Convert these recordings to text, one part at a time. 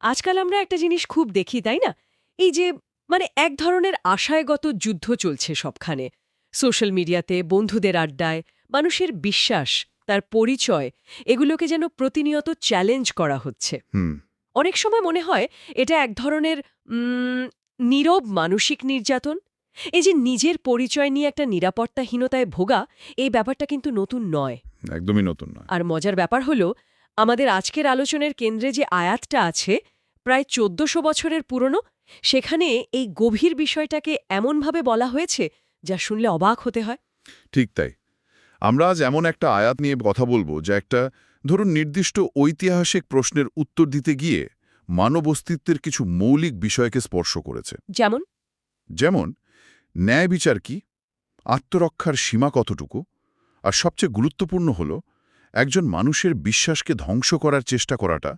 আজকাল আমরা একটা জিনিস খুব দেখি তাই না? এই যে মানে এক ধরনের আশায়গত যুদ্ধ চলছে সবখানে। সোশ্যাল মিডিয়াতে বন্ধুদের আড্ডায় মানুষের বিশ্বাস তার পরিচয় এগুলোকে যেন প্রতিনিয়ত চ্যালেঞ্জ করা হচ্ছে। অনেক সময় মনে হয় এটা এক ধরনের নীরব মানসিক নির্যাতন। এই যে নিজের পরিচয় নিয়ে একটা নিরাপত্তাহীনতায় ভোগা এই ব্যাপারটা কিন্তু নতুন নয়। একদমই নতুন নয়। আর মজার ব্যাপার হলো আমাদের আজকের আলোচনার কেন্দ্রে যে আয়াতটা আছে প্রায় চোদ্দশো বছরের পুরনো সেখানে এই গভীর বিষয়টাকে এমনভাবে বলা হয়েছে যা শুনলে অবাক হতে হয়। ঠিক তাই। আমরা আজ এমন একটা আয়াত নিয়ে কথা বলব যা একটা ধরুন নির্দিষ্ট ঐতিহাসিক প্রশ্নের উত্তর দিতে গিয়ে মানব অস্তিত্বের কিছু মৌলিক বিষয়কে স্পর্শ করেছে। যেমন? যেমন ন্যায় বিচার কি? আত্মরক্ষার সীমা কতটুকু? আর সবচেয়ে গুরুত্বপূর্ণ হল একজন মানুষের বিশ্বাসকে ধ্বংস করার চেষ্টা করাটা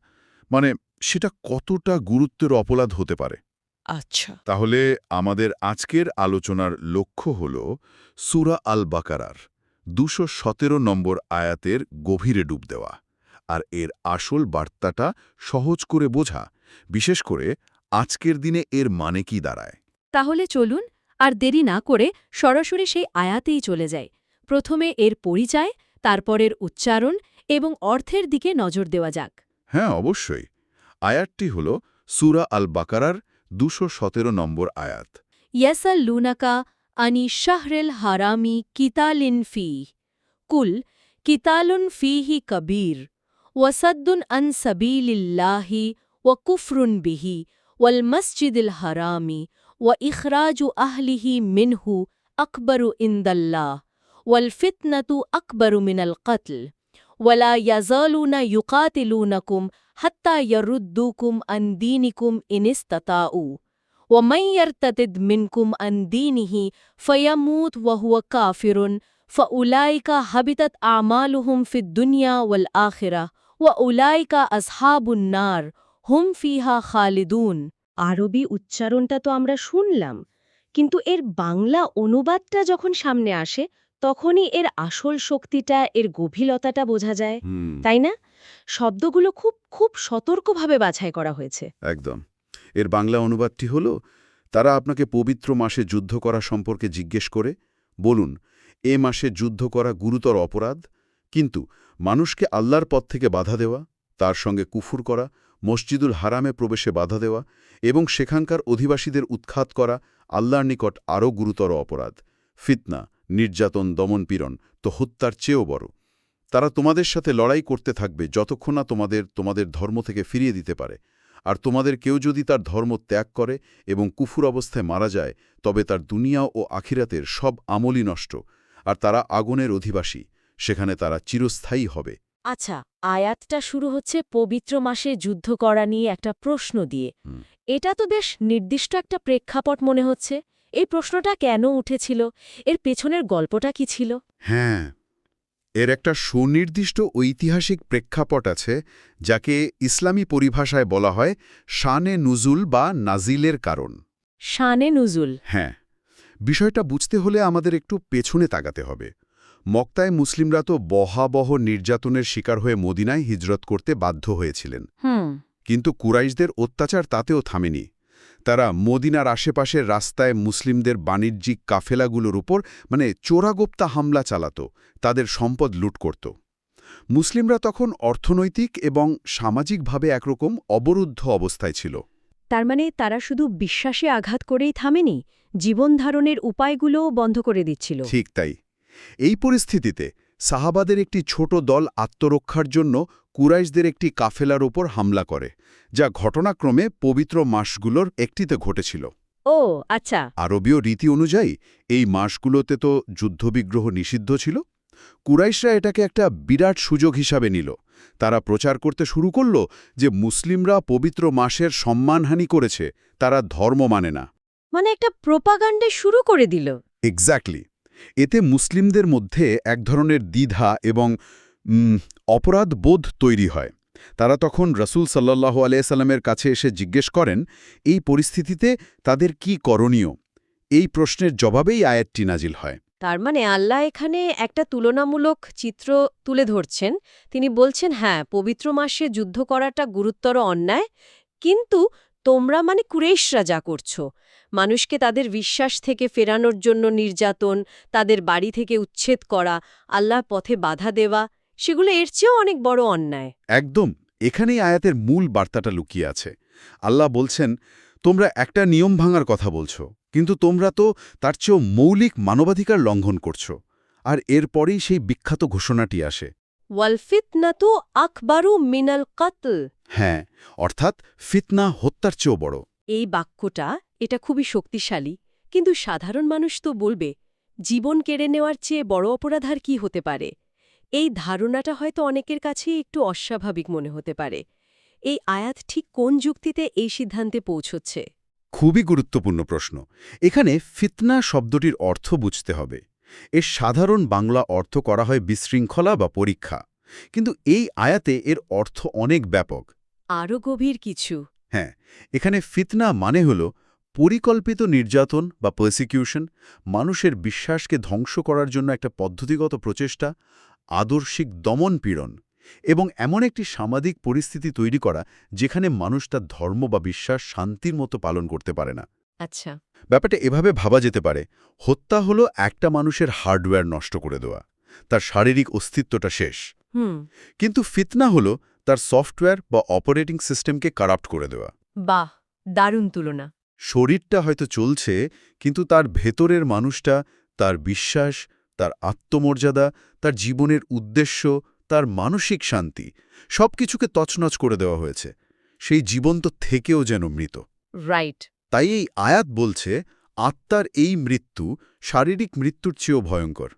মানে সেটা কতটা গুরুত্বের অপরাধ হতে পারে? আচ্ছা। তাহলে আমাদের আজকের আলোচনার লক্ষ্য হল সুরা আল বাকারার দুশো সতেরো নম্বর আয়াতের গভীরে ডুব দেওয়া আর এর আসল বার্তাটা সহজ করে বোঝা বিশেষ করে আজকের দিনে এর মানে কি দাঁড়ায়। তাহলে চলুন আর দেরি না করে সরাসরি সেই আয়াতেই চলে যায় প্রথমে এর পরিচয় তারপরের উচ্চারণ এবং অর্থের দিকে নজর দেওয়া যাক। হ্যাঁ অবশ্যই। আয়াতটি হল সুরা আল বাকারার দুশো সতেরো নম্বর আয়াত। ইয়াসাল লুনাকা আনি শাহরেল হারামি কিতালিন ফি কুল কিতালুন ফিহি কবীর ওয়াসাদ্দুন আন সাবিলিল্লাহি ওয়া কুফরুন বিহি ওয়াল মসজিদিল হারামি ওয়া ইখরাজু আহলিহি মিনহু আকবরু ইন্দাল্লাহ। ওয়াল ফিতনাতু আকবরু মিনাল কতল ولا يزالون يقاتلونكم حتى يردوكم عن دينكم إن استطاعوا ومن يرتد منكم عن دينه فيموت وهو كافر فأولئك حبطت أعمالهم في الدنيا والآخرة وأولئك أصحاب النار هم فيها خالدون আরবি উচ্চারণটা তো আমরা শুনলাম কিন্তু এর বাংলা অনুবাদটা যখন সামনে আসে তখনই এর আসল শক্তিটা এর গভীরতাটা বোঝা যায়। তাই না? শব্দগুলো খুব খুব সতর্কভাবে বাছাই করা হয়েছে। একদম। এর বাংলা অনুবাদটি হল তারা আপনাকে পবিত্র মাসে যুদ্ধ করা সম্পর্কে জিজ্ঞেস করে বলুন এ মাসে যুদ্ধ করা গুরুতর অপরাধ? কিন্তু মানুষকে আল্লাহর পথ থেকে বাধা দেওয়া তার সঙ্গে কুফুর করা মসজিদুল হারামে প্রবেশে বাধা দেওয়া এবং সেখানকার অধিবাসীদের উৎখাত করা আল্লাহর নিকট আরও গুরুতর অপরাধ ফিতনা। নির্যাতন দমনপীড়ন তো হত্যার চেয়েও বড়। তারা তোমাদের সাথে লড়াই করতে থাকবে যতক্ষণ না তোমাদের তোমাদের ধর্ম থেকে ফিরিয়ে দিতে পারে। আর তোমাদের কেউ যদি তার ধর্ম ত্যাগ করে এবং কুফুর অবস্থায় মারা যায় তবে তার দুনিয়া ও আখিরাতের সব আমলই নষ্ট। আর তারা আগুনের অধিবাসী সেখানে তারা চিরস্থায়ী হবে। আচ্ছা আয়াতটা শুরু হচ্ছে পবিত্র মাসে যুদ্ধ করা নিয়ে একটা প্রশ্ন দিয়ে। এটা তো বেশ নির্দিষ্ট একটা প্রেক্ষাপট মনে হচ্ছে। এই প্রশ্নটা কেন উঠেছিল? এর পেছনের গল্পটা কি ছিল? হ্যাঁ এর একটা সুনির্দিষ্ট ঐতিহাসিক প্রেক্ষাপট আছে যাকে ইসলামী পরিভাষায় বলা হয় শানে নুজুল বা নাজিলের কারণ। শানে নুজুল। হ্যাঁ বিষয়টা বুঝতে হলে আমাদের একটু পেছনে তাকাতে হবে। মক্তায় মুসলিমরা তো বহাবহ নির্যাতনের শিকার হয়ে মদিনায় হিজরত করতে বাধ্য হয়েছিলেন। কিন্তু কুরাইশদের অত্যাচার তাতেও থামেনি। তারা মদিনার আশেপাশের রাস্তায় মুসলিমদের বাণিজ্যিক কাফেলাগুলোর উপর মানে চোরাগোপ্তা হামলা চালাত তাদের সম্পদ লুট করত। মুসলিমরা তখন অর্থনৈতিক এবং সামাজিকভাবে একরকম অবরুদ্ধ অবস্থায় ছিল। তার মানে তারা শুধু বিশ্বাসে আঘাত করেই থামেনি জীবনধারণের উপায়গুলোও বন্ধ করে দিচ্ছিল। ঠিক তাই। এই পরিস্থিতিতে সাহাবাদের একটি ছোট দল আত্মরক্ষার জন্য কুরাইশদের একটি কাফেলার ওপর হামলা করে যা ঘটনাক্রমে পবিত্র মাসগুলোর একটিতে ঘটেছিল। ও আচ্ছা। আরবীয় রীতি অনুযায়ী এই মাসগুলোতে তো যুদ্ধবিগ্রহ নিষিদ্ধ ছিল। কুরাইশরা এটাকে একটা বিরাট সুযোগ হিসাবে নিল। তারা প্রচার করতে শুরু করল যে মুসলিমরা পবিত্র মাসের সম্মানহানি করেছে তারা ধর্ম মানে না। মানে একটা প্রোপাগান্ডে শুরু করে দিল। এক্স্যাক্টলি এতে মুসলিমদের মধ্যে এক ধরনের দ্বিধা এবং অপরাধ বোধ তৈরি হয়। তারা তখন রসুল সাল্লাহ আলিয়াল্লামের কাছে এসে জিজ্ঞেস করেন, এই পরিস্থিতিতে তাদের কি করণীয়? এই প্রশ্নের জবাবেই আয়াতটি নাজিল হয়। তার মানে আল্লাহ এখানে একটা তুলনামূলক চিত্র তুলে ধরছেন। তিনি বলছেন হ্যাঁ পবিত্র মাসে যুদ্ধ করাটা গুরুতর অন্যায়, কিন্তু তোমরা মানে কুরেশরা যা করছ মানুষকে তাদের বিশ্বাস থেকে ফেরানোর জন্য নির্যাতন তাদের বাড়ি থেকে উচ্ছেদ করা আল্লাহর পথে বাধা দেওয়া সেগুলো এর চেয়েও অনেক বড় অন্যায়। একদম এখানেই আয়াতের মূল বার্তাটা লুকিয়ে আছে। আল্লাহ বলছেন তোমরা একটা নিয়ম ভাঙার কথা বলছো কিন্তু তোমরা তো তার চেয়েও মৌলিক মানবাধিকার লঙ্ঘন করছ আর এরপরেই সেই বিখ্যাত ঘোষণাটি আসে। ওয়ালফিতনা তো আকবারু মিনাল কাতল। হ্যাঁ অর্থাৎ ফিতনা হত্যার চেয়েও বড়। এই বাক্যটা এটা খুবই শক্তিশালী। কিন্তু সাধারণ মানুষ তো বলবে জীবন কেড়ে নেওয়ার চেয়ে বড় অপরাধ আর কি হতে পারে? এই ধারণাটা হয়তো অনেকের কাছেই একটু অস্বাভাবিক মনে হতে পারে। এই আয়াত ঠিক কোন যুক্তিতে এই সিদ্ধান্তে পৌঁছচ্ছে? খুবই গুরুত্বপূর্ণ প্রশ্ন। এখানে ফিতনা শব্দটির অর্থ বুঝতে হবে। এর সাধারণ বাংলা অর্থ করা হয় বিশৃঙ্খলা বা পরীক্ষা। কিন্তু এই আয়াতে এর অর্থ অনেক ব্যাপক। আরও গভীর কিছু। হ্যাঁ এখানে ফিতনা মানে হল পরিকল্পিত নির্যাতন বা পার্সিকিউশন মানুষের বিশ্বাসকে ধ্বংস করার জন্য একটা পদ্ধতিগত প্রচেষ্টা আদর্শিক দমন পীড়ন এবং এমন একটি সামাজিক পরিস্থিতি তৈরি করা যেখানে মানুষ তার ধর্ম বা বিশ্বাস শান্তির মতো পালন করতে পারে না। আচ্ছা। ব্যাপারটা এভাবে ভাবা যেতে পারে হত্যা হলো একটা মানুষের হার্ডওয়্যার নষ্ট করে দেওয়া তার শারীরিক অস্তিত্বটা শেষ। কিন্তু ফিতনা হলো তার সফটওয়্যার বা অপারেটিং সিস্টেমকে কারাপ্ট করে দেওয়া। বাহ দারুণ তুলনা। শরীরটা হয়তো চলছে কিন্তু তার ভেতরের মানুষটা তার বিশ্বাস তার আত্মমর্যাদা তার জীবনের উদ্দেশ্য তার মানসিক শান্তি সব কিছুকে তছনছ করে দেওয়া হয়েছে। সেই জীবন্ত থেকেও যেন মৃত। রাইট তাই এই আয়াত বলছে আত্মার এই মৃত্যু শারীরিক মৃত্যুর চেয়েও ভয়ঙ্কর।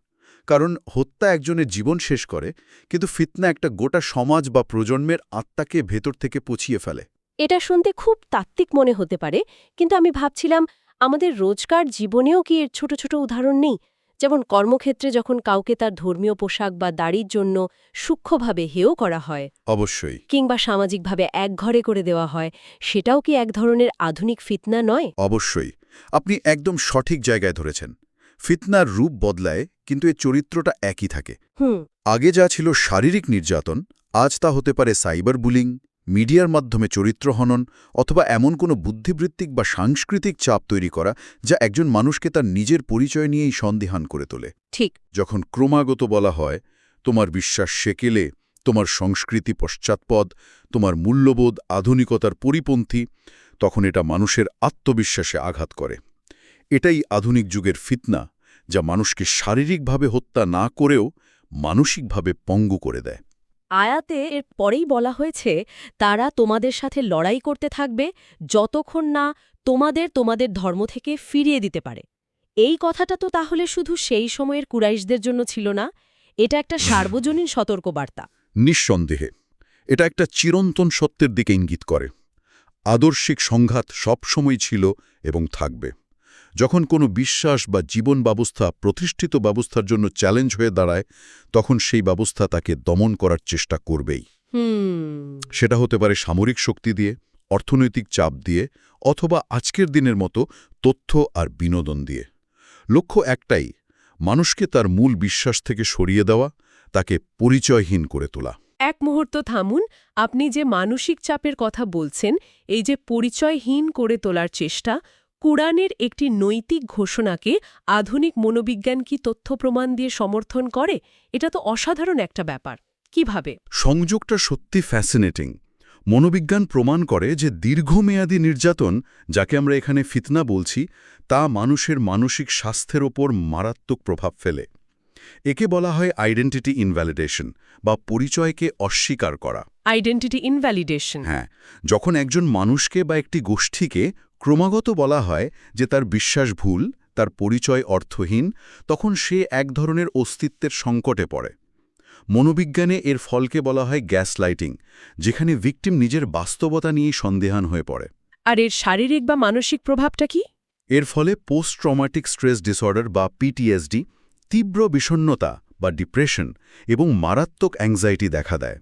কারণ হত্যা একজনের জীবন শেষ করে কিন্তু ফিতনা একটা গোটা সমাজ বা প্রজন্মের আত্মাকে ভেতর থেকে পচিয়ে ফেলে। এটা শুনতে খুব তাত্ত্বিক মনে হতে পারে কিন্তু আমি ভাবছিলাম আমাদের রোজকার জীবনেও কি এর ছোট ছোট উদাহরণ নেই? যেমন কর্মক্ষেত্রে যখন কাউকে তার ধর্মীয় পোশাক বা দাড়ির জন্য সূক্ষ্মভাবে হেয় করা হয় অবশ্যই। কিংবা সামাজিকভাবে একঘরে করে দেওয়া হয় সেটাও কি এক ধরনের আধুনিক ফিতনা নয়? অবশ্যই। আপনি একদম সঠিক জায়গায় ধরেছেন। ফিতনার রূপ বদলায় কিন্তু এর চরিত্রটা একই থাকে। আগে যা ছিল শারীরিক নির্যাতন আজ তা হতে পারে সাইবার বুলিং মিডিয়ার মাধ্যমে চরিত্র হনন অথবা এমন কোনো বুদ্ধিবৃত্তিক বা সাংস্কৃতিক চাপ তৈরি করা যা একজন মানুষকে তার নিজের পরিচয় নিয়েই সন্দেহান করে তোলে। ঠিক। যখন ক্রমাগত বলা হয় তোমার বিশ্বাস সেকেলে তোমার সংস্কৃতি পশ্চাৎপদ তোমার মূল্যবোধ আধুনিকতার পরিপন্থী তখন এটা মানুষের আত্মবিশ্বাসে আঘাত করে। এটাই আধুনিক যুগের ফিতনা। যা মানুষকে শারীরিকভাবে হত্যা না করেও মানসিকভাবে পঙ্গু করে দেয়। আয়াতে এর পরেই বলা হয়েছে তারা তোমাদের সাথে লড়াই করতে থাকবে যতক্ষণ না তোমাদের তোমাদের ধর্ম থেকে ফিরিয়ে দিতে পারে। এই কথাটা তো তাহলে শুধু সেই সময়ের কুরাইশদের জন্য ছিল না এটা একটা সার্বজনীন সতর্কবার্তা। নিঃসন্দেহে এটা একটা চিরন্তন সত্যের দিকে ইঙ্গিত করে। আদর্শিক সংঘাত সবসময় ছিল এবং থাকবে। যখন কোনো বিশ্বাস বা জীবন ব্যবস্থা প্রতিষ্ঠিত ব্যবস্থার জন্য চ্যালেঞ্জ হয়ে দাঁড়ায় তখন সেই ব্যবস্থা তাকে দমন করার চেষ্টা করবেই। সেটা হতে পারে সামরিক শক্তি দিয়ে অর্থনৈতিক চাপ দিয়ে অথবা আজকের দিনের মতো তথ্য আর বিনোদন দিয়ে। লক্ষ্য একটাই মানুষকে তার মূল বিশ্বাস থেকে সরিয়ে দেওয়া তাকে পরিচয়হীন করে তোলা। এক মুহূর্ত থামুন আপনি যে মানসিক চাপের কথা বলছেন এই যে পরিচয়হীন করে তোলার চেষ্টা কুরআনের একটি নৈতিক ঘোষণাকে আধুনিক মনোবিজ্ঞান কি তথ্য প্রমাণ দিয়ে সমর্থন করে? এটা তো অসাধারণ একটা ব্যাপার। কীভাবে? সংযোগটা সত্যি ফ্যাসিনেটিং মনোবিজ্ঞান প্রমাণ করে যে দীর্ঘমেয়াদী নির্যাতন যাকে আমরা এখানে ফিতনা বলছি তা মানুষের মানসিক স্বাস্থ্যের ওপর মারাত্মক প্রভাব ফেলে। একে বলা হয় আইডেন্টিটি ইনভ্যালিডেশন বা পরিচয়কে অস্বীকার করা। আইডেন্টিটি ইনভ্যালিডেশন হ্যাঁ যখন একজন মানুষকে বা একটি গোষ্ঠীকে ক্রমাগত বলা হয় যে তার বিশ্বাস ভুল তার পরিচয় অর্থহীন তখন সে এক ধরনের অস্তিত্বের সংকটে পড়ে। মনোবিজ্ঞানে এর ফলকে বলা হয় গ্যাস লাইটিং যেখানে ভিকটিম নিজের বাস্তবতা নিয়েই সন্দেহান হয়ে পড়ে। আর এর শারীরিক বা মানসিক প্রভাবটা কি? এর ফলে পোস্ট ট্রমাটিক স্ট্রেস ডিসঅর্ডার বা পিটিএসডি তীব্র বিষণ্নতা বা ডিপ্রেশন এবং মারাত্মক অ্যাংজাইটি দেখা দেয়।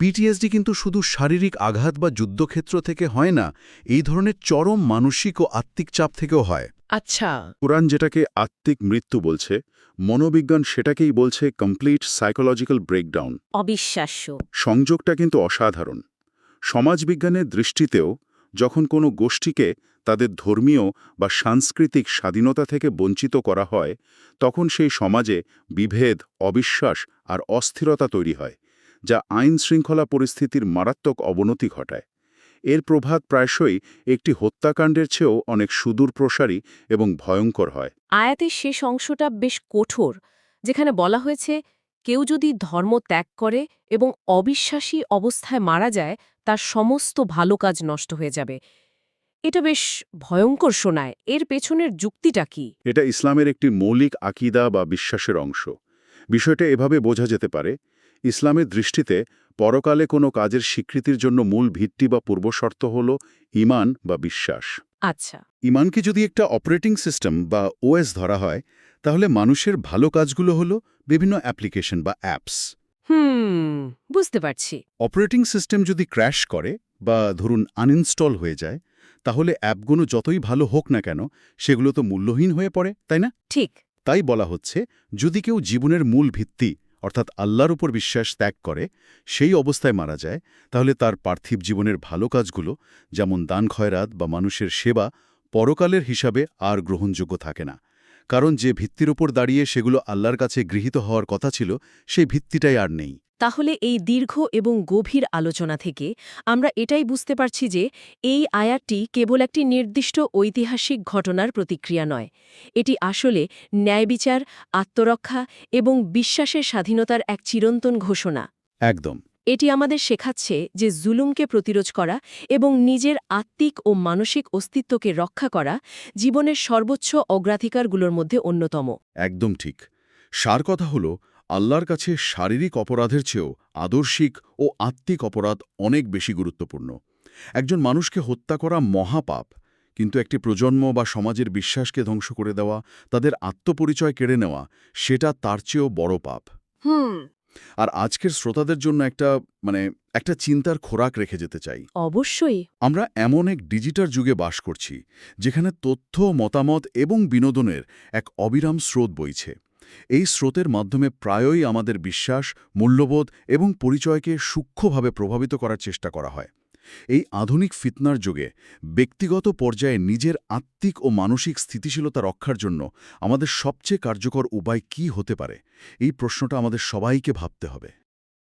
পিটিএসডি কিন্তু শুধু শারীরিক আঘাত বা যুদ্ধক্ষেত্র থেকে হয় না এই ধরনের চরম মানসিক ও আত্মিক চাপ থেকেও হয়। আচ্ছা। কোরআন যেটাকে আত্মিক মৃত্যু বলছে মনোবিজ্ঞান সেটাকেই বলছে কমপ্লিট সাইকোলজিক্যাল ব্রেকডাউন অবিশ্বাস্য। সংযোগটা কিন্তু অসাধারণ। সমাজবিজ্ঞানের দৃষ্টিতেও যখন কোনো গোষ্ঠীকে তাদের ধর্মীয় বা সাংস্কৃতিক স্বাধীনতা থেকে বঞ্চিত করা হয় তখন সেই সমাজে বিভেদ অবিশ্বাস আর অস্থিরতা তৈরি হয়। যা আইন শৃঙ্খলা পরিস্থিতির মারাত্মক অবনতি ঘটায়। এর প্রভাব প্রায়শই একটি হত্যাকাণ্ডের চেয়েও অনেক সুদূর প্রসারী এবং ভয়ঙ্কর হয়। আয়াতের শেষ অংশটা বেশ কঠোর যেখানে বলা হয়েছে কেউ যদি ধর্ম ত্যাগ করে এবং অবিশ্বাসী অবস্থায় মারা যায় তার সমস্ত ভালো কাজ নষ্ট হয়ে যাবে। এটা বেশ ভয়ঙ্কর শোনায়। এর পেছনের যুক্তিটা কি? এটা ইসলামের একটি মৌলিক আকিদা বা বিশ্বাসের অংশ। বিষয়টা এভাবে বোঝা যেতে পারে ইসলামের দৃষ্টিতে পরকালে কোনো কাজের স্বীকৃতির জন্য মূল ভিত্তি বা পূর্বশর্ত হল ইমান বা বিশ্বাস। আচ্ছা। ইমানকে যদি একটা অপারেটিং সিস্টেম বা ওএস ধরা হয় তাহলে মানুষের ভালো কাজগুলো হলো বিভিন্ন অ্যাপ্লিকেশন বা অ্যাপস। হুম বুঝতে পারছি। অপারেটিং সিস্টেম যদি ক্র্যাশ করে বা ধরুন আনইনস্টল হয়ে যায় তাহলে অ্যাপগুলো যতই ভালো হোক না কেন সেগুলো তো মূল্যহীন হয়ে পড়ে তাই না? ঠিক। তাই বলা হচ্ছে যদি কেউ জীবনের মূল ভিত্তি অর্থাৎ আল্লাহর উপর বিশ্বাস ত্যাগ করে সেই অবস্থায় মারা যায়, তাহলে তার পার্থিব জীবনের ভালো কাজগুলো, যেমন দান খয়রাত বা মানুষের সেবা, পরকালের হিসাবে আর গ্রহণযোগ্য থাকে না। কারণ যে ভিত্তির ওপর দাঁড়িয়ে সেগুলো আল্লাহর কাছে গৃহীত হওয়ার কথা ছিল, সেই ভিত্তিটাই আর নেই। তাহলে এই দীর্ঘ এবং গভীর আলোচনা থেকে আমরা এটাই বুঝতে পারছি যে এই আয়াতটি কেবল একটি নির্দিষ্ট ঐতিহাসিক ঘটনার প্রতিক্রিয়া নয়। এটি আসলে ন্যায়বিচার আত্মরক্ষা এবং বিশ্বাসের স্বাধীনতার এক চিরন্তন ঘোষণা। একদম। এটি আমাদের শেখাচ্ছে যে জুলুমকে প্রতিরোধ করা এবং নিজের আত্মিক ও মানসিক অস্তিত্বকে রক্ষা করা জীবনের সর্বোচ্চ অগ্রাধিকারগুলোর মধ্যে অন্যতম। একদম ঠিক। সার কথা হল আল্লাহর কাছে শারীরিক অপরাধের চেয়েও আদর্শিক ও আত্মিক অপরাধ অনেক বেশি গুরুত্বপূর্ণ। একজন মানুষকে হত্যা করা মহাপাপ কিন্তু একটি প্রজন্ম বা সমাজের বিশ্বাসকে ধ্বংস করে দেওয়া তাদের আত্মপরিচয় কেড়ে নেওয়া সেটা তার চেয়েও বড় পাপ। হুম। আর আজকের শ্রোতাদের জন্য একটা মানে একটা চিন্তার খোরাক রেখে যেতে চাই। অবশ্যই। আমরা এমন এক ডিজিটাল যুগে বাস করছি যেখানে তথ্য মতামত এবং বিনোদনের এক অবিরাম স্রোত বইছে। এই স্রোতের মাধ্যমে প্রায়ই আমাদের বিশ্বাস, মূল্যবোধ এবং পরিচয়কে সূক্ষ্মভাবে প্রভাবিত করার চেষ্টা করা হয়। এই আধুনিক ফিতনার যুগে ব্যক্তিগত পর্যায়ে নিজের আত্মিক ও মানসিক স্থিতিশীলতা রক্ষার জন্য আমাদের সবচেয়ে কার্যকর উপায় কি হতে পারে? এই প্রশ্নটা আমাদের সবাইকে ভাবতে হবে।